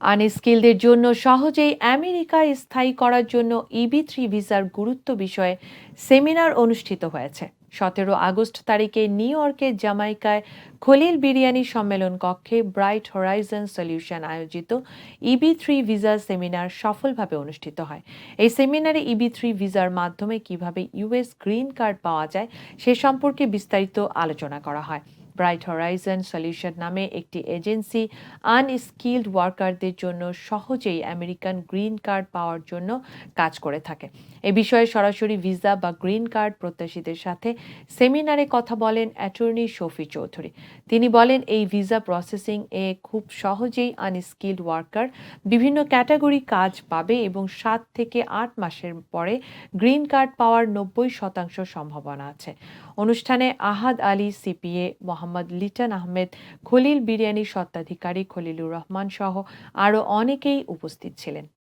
আনস্কিলদের জন্য সহজেই আমেরিকায় স্থায়ী করার জন্য ইবি থ্রি ভিসার গুরুত্ব বিষয়ে সেমিনার অনুষ্ঠিত হয়েছে। সতেরো আগস্ট তারিখে নিউ ইয়র্কের জামাইকায় খলিল বিরিয়ানি সম্মেলন কক্ষে ব্রাইট হরাইজন সলিউশন আয়োজিত ইবি থ্রি ভিসা সেমিনার সফলভাবে অনুষ্ঠিত হয়। এই সেমিনারে ইবি থ্রি ভিসার মাধ্যমে কীভাবে ইউএস গ্রিন কার্ড পাওয়া যায় সে সম্পর্কে বিস্তারিত আলোচনা করা হয়। ব্রাইট হরাইজন সলিউশন নামে একটি এজেন্সি আনস্কিল্ড ওয়ার্কারদের জন্য সহজেই আমেরিকান গ্রিন কার্ড পাওয়ার জন্য কাজ করে থাকে। এ বিষয়ে সরাসরি ভিসা বা গ্রিন কার্ড প্রত্যাশীদের সাথে সেমিনারে কথা বলেন অ্যাটর্নি শফি চৌধুরী তিনি বলেন, এই ভিসা প্রসেসিং এ খুব সহজেই আনস্কিল্ড ওয়ার্কার বিভিন্ন ক্যাটাগরি কাজ পাবে এবং সাত থেকে আট মাসের পরে গ্রিন কার্ড পাওয়ার নব্বই শতাংশ সম্ভাবনা আছে। অনুষ্ঠানে আহাদ আলী সিপিএ মোহাম্মদ লিটন আহমেদ খলিল বিরিয়ানির স্বত্বাধিকারী খলিলুর রহমান সহ আরও অনেকেই উপস্থিত ছিলেন।